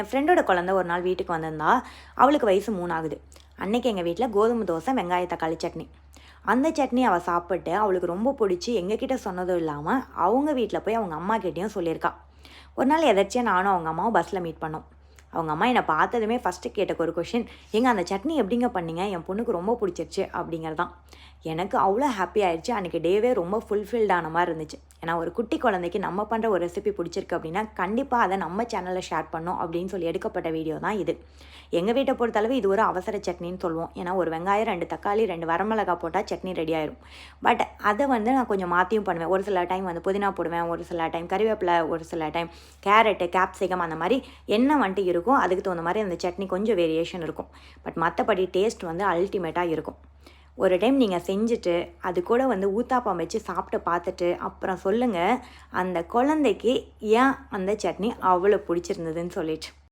என் ஃப்ரெண்டோட குழந்த ஒரு நாள் வீட்டுக்கு வந்திருந்தா அவளுக்கு வயசு மூணு ஆகுது அன்னைக்கு எங்கள் வீட்டில் கோதுமை தோசை வெங்காய தக்காளி சட்னி. அந்த சட்னி அவள் சாப்பிட்டு அவளுக்கு ரொம்ப பிடிச்சி எங்ககிட்ட சொன்னதும் இல்லாமல் அவங்க வீட்டில் போய் அவங்க அம்மா கிட்டேயும் சொல்லியிருக்கா. ஒரு நாள் எதாச்சியாக நானும் அவங்க அம்மாவும் பஸ்ஸில் மீட் பண்ணோம். அவங்க அம்மா என்னை பார்த்ததுமே ஃபஸ்ட்டு கேட்ட ஒரு கொஷின் எங்க அந்த சட்னி எப்படிங்க பண்ணீங்க? என் பொண்ணுக்கு ரொம்ப பிடிச்சிருச்சு அப்படிங்கிறதான். எனக்கு அவ்வளோ ஹாப்பி ஆயிடுச்சு. அன்றைக்கி டேவே ரொம்ப ஃபுல்ஃபில்டான மாதிரி இருந்துச்சு. ஏன்னா ஒரு குட்டி குழந்தைக்கு நம்ம பண்ணுற ஒரு ரெசிபி பிடிச்சிருக்கு அப்படின்னா கண்டிப்பாக அதை நம்ம சேனலில் ஷேர் பண்ணோம் அப்படின்னு சொல்லி எடுக்கப்பட்ட வீடியோ தான் இது. எங்கள் வீட்டை பொறுத்தளவு இது ஒரு அவசர சட்னின்னு சொல்லுவோம். ஏன்னா ஒரு வெங்காயம் ரெண்டு தக்காளி ரெண்டு வரமிளகா போட்டால் சட்னி ரெடி ஆயிரும். பட் அதை வந்து நான் கொஞ்சம் மாற்றியும் பண்ணுவேன். ஒரு சில டைம் வந்து புதினா போடுவேன். ஒரு சில டைம் கறிவேப்பிலை ஒரு சில டைம் கேரட்டு கேப்சிகம் அந்த மாதிரி என்ன வந்துட்டு இருக்கும் இருக்கும். அதுக்கு தகுந்த மாதிரி அந்த சட்னி கொஞ்சம் வேரியேஷன் இருக்கும். பட் மற்றபடி டேஸ்ட் வந்து அல்டிமேட்டாக இருக்கும். ஒரு டைம் நீங்கள் செஞ்சுட்டு அது கூட வந்து ஊத்தாப்பம் வச்சு சாப்பிட்டு பார்த்துட்டு அப்புறம் சொல்லுங்கள் அந்த குழந்தைக்கு ஏன் அந்த சட்னி அவ்வளோ பிடிச்சிருந்ததுன்னு சொல்லிட்டு.